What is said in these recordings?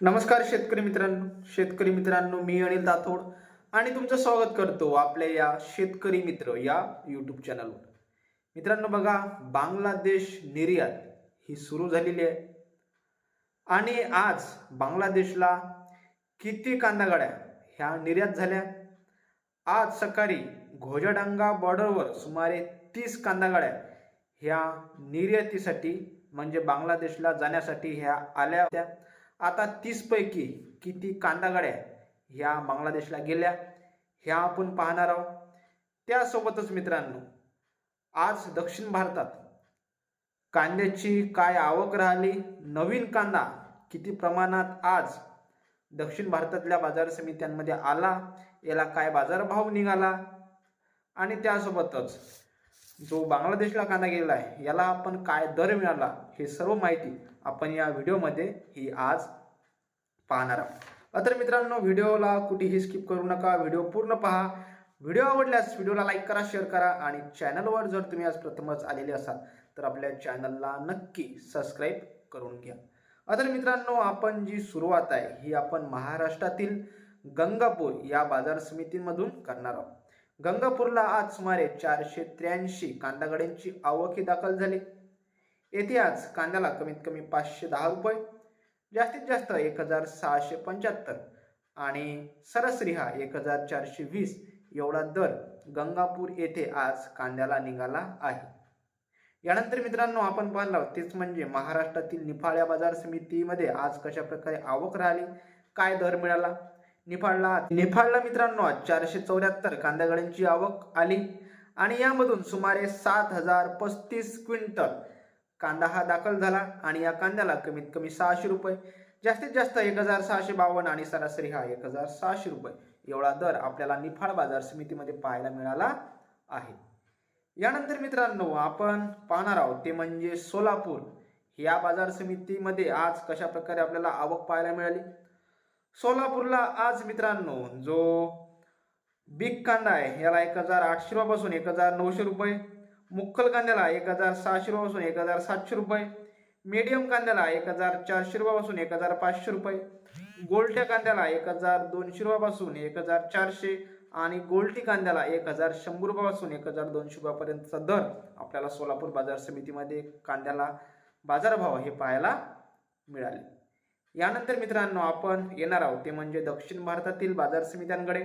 नमस्कार शेतकरी मित्रांनो शेतकरी मित्रांनो मी अनिल दाथोड आणि तुमचं स्वागत करतो आपल्या या शेतकरी मित्र या यूट्यूब चॅनलवर मित्रांनो बघा बांगलादेश निर्यात ही सुरू झालेली आहे. आणि आज बांगलादेशला किती कांदा गाड्या ह्या निर्यात झाल्या? आज सकाळी घोजाडांगा बॉर्डरवर सुमारे तीस कांदा गाड्या ह्या निर्यातीसाठी म्हणजे बांगलादेशला जाण्यासाठी ह्या आल्या होत्या. आता तीस पैकी किती कांदा गाड्या ह्या बांगलादेशला गेल्या ह्या आपण पाहणार आहोत. त्यासोबतच मित्रांनो आज दक्षिण भारतात कांद्याची काय आवक राहिली? नवीन कांदा किती प्रमाणात आज दक्षिण भारतातल्या बाजार समित्यांमध्ये आला? याला काय बाजारभाव निघाला? आणि त्यासोबतच जो बांगलादेशला कांदा गेलेला आहे याला आपण काय दर मिळाला? हे सर्व माहिती आपण या व्हिडिओमध्ये ही आज पाहणार आहोत. तर मित्रांनो व्हिडिओला कुठेही स्किप करू नका. व्हिडिओ पूर्ण पहा. व्हिडिओ आवडल्यास व्हिडिओला लाईक करा शेअर करा आणि चॅनलवर जर तुम्ही आज प्रथमच आलेले असाल तर आपल्या चॅनलला नक्की सबस्क्राईब करून घ्या. तर मित्रांनो आपण जी सुरुवात आहे ही आपण महाराष्ट्रातील गंगापूर या बाजार समितीमधून करणार आहोत. गंगापूरला आज सुमारे चारशे त्र्याऐंशी कांदागड्यांची आवक ही दाखल झाली. येथे आज कांद्याला कमीत कमी पाचशे दहा रुपये जास्तीत जास्त एक हजार सहाशे पंच्याहत्तर आणि सरासरी हा एक हजार चारशे वीस एवढा दर गंगापूर येथे आज कांद्याला निघाला आहे. यानंतर मित्रांनो आपण पाहिलं आहोत तेच म्हणजे महाराष्ट्रातील निफाळ्या बाजार समितीमध्ये आज कशा प्रकारे आवक राहिली काय दर मिळाला? निफाडला निफाडला मित्रांनो आज चारशे चौऱ्याहत्तर कांद्यागड्यांची आवक आली आणि यामधून सुमारे सात हजार पस्तीस क्विंटल कांदा हा दाखल झाला आणि या कांद्याला कमीत कमी सहाशे रुपये जास्तीत जास्त एक हजार सहाशे बावन्न आणि सरासरी हा एक हजार सहाशे रुपये एवढा दर आपल्याला निफाड बाजार समितीमध्ये पाहायला मिळाला आहे. यानंतर मित्रांनो आपण पाहणार आहोत ते म्हणजे सोलापूर. या बाजार समितीमध्ये आज कशा प्रकारे आपल्याला आवक पाहायला मिळाली? सोलापूरला आज मित्रांनो जो बिग कांदा आहे याला एक हजार आठशे रुपयापासून एक हजार नऊशे रुपये मुक्कल कांद्याला एक हजार सहाशे रुपयापासून एक हजार सातशे रुपये. मीडियम कांद्याला एक हजार चारशे रुपयापासून एक हजार पाचशे रुपये. गोलट्या कांद्याला एक हजार दोनशे रुपयापासून एक हजार चारशे आणि गोलटी कांद्याला एक हजार शंभर रुपयापासून एक हजार दोनशे रुपयापर्यंतचा दर आपल्याला सोलापूर बाजार समितीमध्ये कांद्याला बाजारभाव हे पाहायला मिळाले. यानंतर मित्रांनो आपण येणार आहोत. ते म्हणजे दक्षिण भारतातील बाजार समित्यांकडे.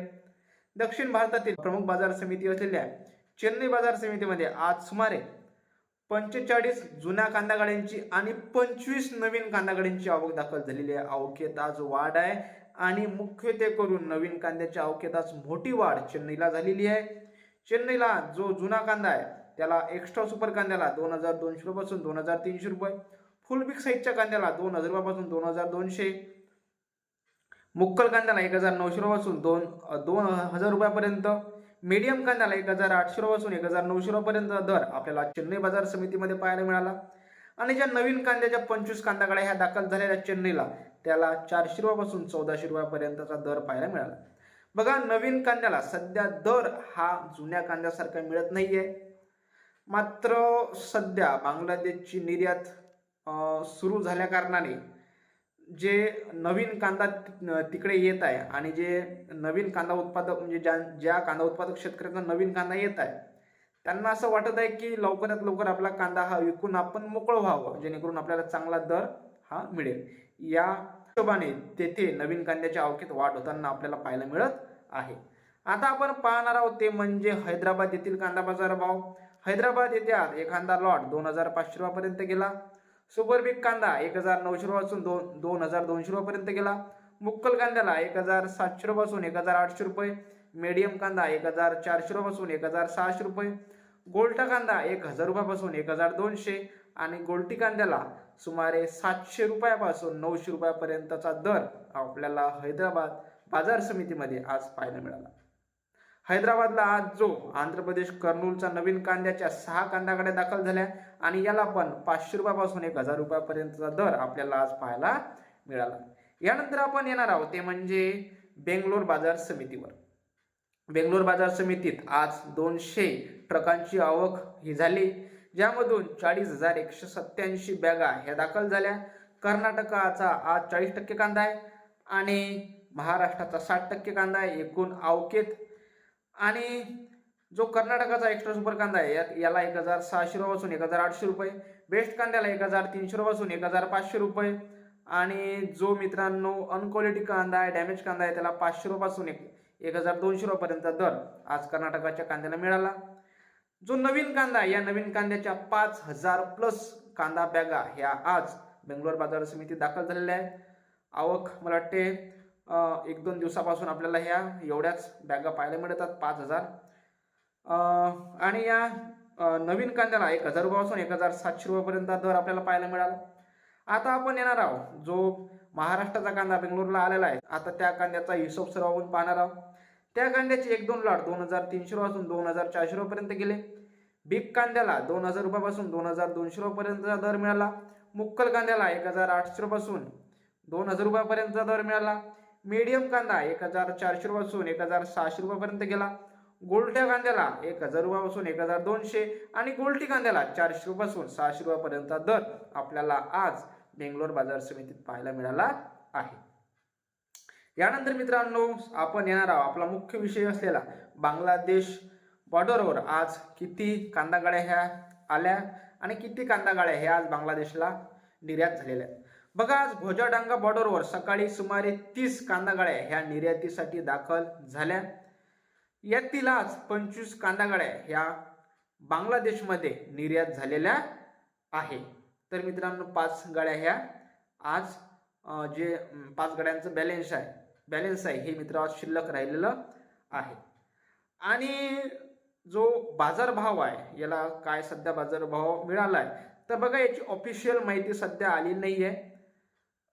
दक्षिण भारतातील प्रमुख बाजार समिती असलेल्या चेन्नई बाजार समितीमध्ये आज सुमारे पंचेचाळीस जुन्या कांदा गाड्यांची आणि पंचवीस नवीन कांदा गाड्यांची आवक दाखल झालेली आहे. आवकेत आज वाढ आहे आणि मुख्यत्वे करून नवीन कांद्याच्या आवकेत आज मोठी वाढ चेन्नईला झालेली आहे. चेन्नईला जो जुना कांदा आहे त्याला एक्स्ट्रा सुपर कांद्याला दोन हजार दोनशे रुपयापासून दोन हजार तीनशे रुपये. फुल बिग साईजच्या कांद्याला दोन हजार रुपयापासून दोन हजार दोनशे. मुक्कल कांद्याला एक हजार नऊशे रुपयापासून दोन दोन हजार रुपयापर्यंत. मीडियम कांद्याला एक हजार आठशे रुपयापासून एक हजार नऊशे रुपयापर्यंत दर आपल्याला चेन्नई बाजार समितीमध्ये पाहायला मिळाला. आणि ज्या नवीन कांद्याच्या पंचवीस कांदाकडे ह्या दाखल झालेल्या चेन्नईला त्याला चारशे रुपयापासून चौदाशे रुपयापर्यंतचा दर पाहायला मिळाला. बघा नवीन कांद्याला सध्या दर हा जुन्या कांद्यासारखा मिळत नाही आहे मात्र सध्या बांगलादेशची निर्यात सुरू झाल्याकारणाने जे नवीन कांदा तिकडे येत आहे आणि जे नवीन कांदा उत्पादक म्हणजे ज्या ज्या कांदा उत्पादक शेतकऱ्यांना नवीन कांदा येत आहे त्यांना असं वाटत आहे की लवकरात लवकर आपला कांदा हा विकून आपण मोकळं व्हावं जेणेकरून आपल्याला चांगला दर हा मिळेल. या हिशोबाने तेथे नवीन कांद्याच्या अवकेत वाढ होताना आपल्याला पाहायला मिळत आहे. आता आपण पाहणार आहोत ते म्हणजे हैदराबाद येथील कांदा बाजार भाव हैदराबाद येथे आज एखादा लॉट दोन हजार पाचशे रुपयापर्यंत गेला. सुपर बिग कांदा एक हजार नऊशे रुपयापासून दोन दोन हजार दोनशे रुपयापर्यंत गेला. मुक्कल कांद्याला एक हजार सातशे रुपयापासून एक हजार आठशे रुपये. मीडियम कांदा एक हजार चारशे रुपयापासून एक हजार सहाशे रुपये. गोल्टा कांदा एक हजार रुपयापासून एक हजार दोनशे. आणि गोल्टी कांद्याला सुमारे सातशे रुपयापासून नऊशे रुपयापर्यंतचा दर आपल्याला हैदराबाद बाजार समितीमध्ये आज पाहायला मिळाला. हैदराबादला आज जो आंध्र प्रदेश कर्नूलचा नवीन कांद्याच्या सहा कांद्याकडे दाखल झाल्या आणि याला पण पाचशे रुपयापासून एक हजार रुपयापर्यंतचा दर आपल्याला आज पाहायला मिळाला. यानंतर आपण येणार आहोत ते म्हणजे बेंगलोर बाजार समितीवर. बेंगलोर बाजार समितीत आज दोनशे ट्रकांची आवक ही झाली ज्यामधून चाळीस हजार एकशे सत्याऐंशी बॅगा ह्या दाखल झाल्या. कर्नाटकाचा आज चाळीस टक्के कांदा आहे आणि महाराष्ट्राचा साठ टक्के कांदा आहे. एकूण आवकेत आणि जो कर्नाटकाचा एक्स्ट्रा सुपर कांदा आहे यात याला एक हजार सहाशे रुपयापासून एक हजार आठशे रुपये बेस्ट कांद्याला एक हजार तीनशे रुपयापासून एक हजार पाचशे रुपये आणि जो मित्रांनो अनक्वालिटी कांदा आहे डॅमेज कांदा आहे त्याला पाचशे रुपयापासून एक एक हजार दोनशे रुपयापर्यंत दर आज कर्नाटकाच्या कांद्याला मिळाला. जो नवीन कांदा आहे या नवीन कांद्याच्या पाच हजार प्लस कांदा बॅगा ह्या आज बेंगलोर बाजार समितीत दाखल झालेल्या आहे आवक मला वाटते एक दोन दिवसापासून आपल्याला ह्या एवढ्याच बॅगा पाहायला मिळतात पाच हजार. आणि या नवीन कांद्याला एक हजार रुपयापासून एक हजार सातशे रुपयापर्यंत दर आपल्याला पाहायला मिळाला. आता आपण येणार आहोत जो महाराष्ट्राचा कांदा बेंगलोरला आलेला आहे आता त्या कांद्याचा हिशोब सर्व आपण पाहणार आहोत. त्या कांद्याचे एक दोन लाट दोन हजार तीनशे रुपयापासून दोन हजार चारशे रुपयापर्यंत गेले. बिग कांद्याला दोन हजार रुपयापासून दोन हजार दोनशे रुपयापर्यंतचा दर मिळाला. मुक्कल कांद्याला एक हजार आठशे रुपयापासून दोन हजार रुपयापर्यंतचा दर मिळाला. मीडियम कांदा एक हजार चारशे रुपयापासून एक हजार सहाशे रुपयापर्यंत गेला. गोलट्या कांद्याला एक हजार रुपयापासून एक हजार दोनशे आणि गोलटी कांद्याला चारशे रुपयापासून सहाशे रुपयापर्यंतचा दर आपल्याला आज बेंगलोर बाजार समितीत पाहायला मिळाला आहे. यानंतर मित्रांनो आपण येणार आहोत आपला मुख्य विषय असलेला बांगलादेश बॉर्डरवर आज किती कांदा गाड्या ह्या आल्या आणि किती कांदा गाड्या ह्या आज बांगलादेशला निर्यात झालेल्या आहेत? बघा आज भोजाडांगा बॉर्डरवर सकाळी सुमारे तीस कांदागाळ्या ह्या निर्यातीसाठी दाखल झाल्या. यातील आज पंचवीस कांदागाळ्या ह्या बांगलादेशमध्ये निर्यात झालेल्या आहे. तर मित्रांनो पाच गाड्या ह्या आज जे पाच गाड्यांचं बॅलेन्स आहे बॅलेन्स आहे हे मित्र आज शिल्लक राहिलेलं आहे. आणि जो बाजारभाव आहे याला काय सध्या बाजारभाव मिळाला आहे तर बघा याची ऑफिशियल माहिती सध्या आली नाही आहे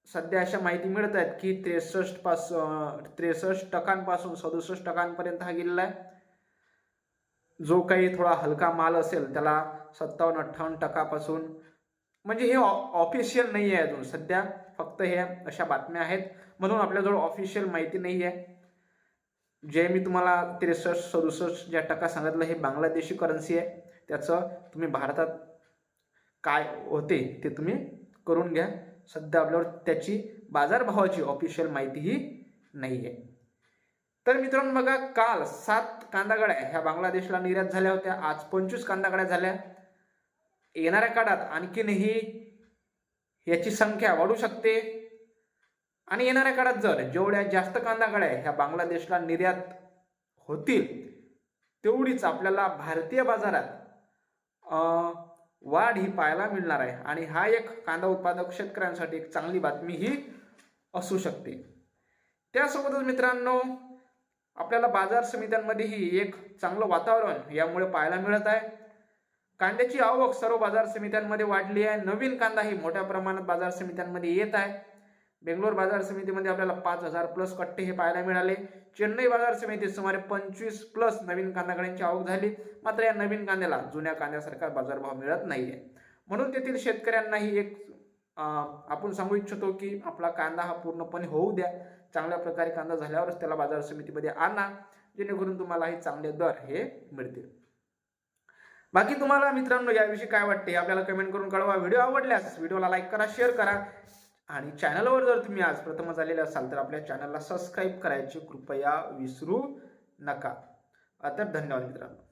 सध्या अशा माहिती मिळत आहेत की त्रेसष्ट पास त्रेसष्ट टक्कांपासून सदुसष्ट टकांपर्यंत हा गेलेला आहे. जो काही थोडा हलका माल असेल त्याला सत्तावन्न अठ्ठावन्न टकापासून म्हणजे हे ऑफिशियल नाही आहे अजून सध्या फक्त हे अशा बातम्या आहेत. म्हणून आपल्याजवळ ऑफिशियल माहिती नाही आहे. जे मी तुम्हाला त्रेसष्ट सदुसष्ट ज्या टक्का सांगितलं हे बांगलादेशी करन्सी आहे. त्याचं तुम्ही भारतात काय होते ते तुम्ही करून घ्या. सध्या आपल्यावर त्याची बाजारभावाची ऑफिशियल माहितीही नाही आहे तर मित्रांनो बघा काल सात कांदा गाड्या ह्या बांगलादेशला निर्यात झाल्या होत्या. आज पंचवीस कांदा गाड्या झाल्या. येणाऱ्या काळात आणखीनही याची संख्या वाढू शकते. आणि येणाऱ्या काळात जर जेवढ्या जास्त कांदा गाड्या ह्या बांगलादेशला निर्यात होतील तेवढीच आपल्याला भारतीय बाजारात वाढ ही पाहायला मिळणार आहे. आणि हा एक कांदा उत्पादक शेतकऱ्यांसाठी एक चांगली बातमी ही असू शकते. त्यासोबतच मित्रांनो आपल्याला बाजार समित्यांमध्येही एक चांगलं वातावरण यामुळे पाहायला मिळत आहे. कांद्याची आवक सर्व बाजार समित्यांमध्ये वाढली आहे. नवीन कांदा ही मोठ्या प्रमाणात बाजार समित्यांमध्ये येत आहे. बेंगलोर बाजार समितीमध्ये आपल्याला पाच हजार प्लस कट्टे हे पाहायला मिळाले. चेन्नई बाजार समितीत सुमारे पंचवीस प्लस नवीन कांदा आवक झाली. मात्र या नवीन कांद्याला जुन्या कांद्यासारखा बाजारभाव मिळत नाहीये. म्हणून तेथील शेतकऱ्यांनाही एक आपण सांगू इच्छितो की आपला कांदा हा पूर्णपणे होऊ द्या. चांगल्या प्रकारे कांदा झाल्यावरच त्याला बाजार समितीमध्ये आणा. जेणेकरून तुम्हाला हे चांगले दर हे मिळतील. बाकी तुम्हाला मित्रांनो याविषयी काय वाटते आपल्याला कमेंट करून कळवा. व्हिडिओ आवडल्यास व्हिडिओला लाईक करा शेअर करा. आणि चॅनलवर जर तुम्ही आज प्रथमच आलेले असाल तर आपल्या चॅनलला सबस्क्राईब करायची कृपया विसरू नका. तर धन्यवाद मित्रांनो.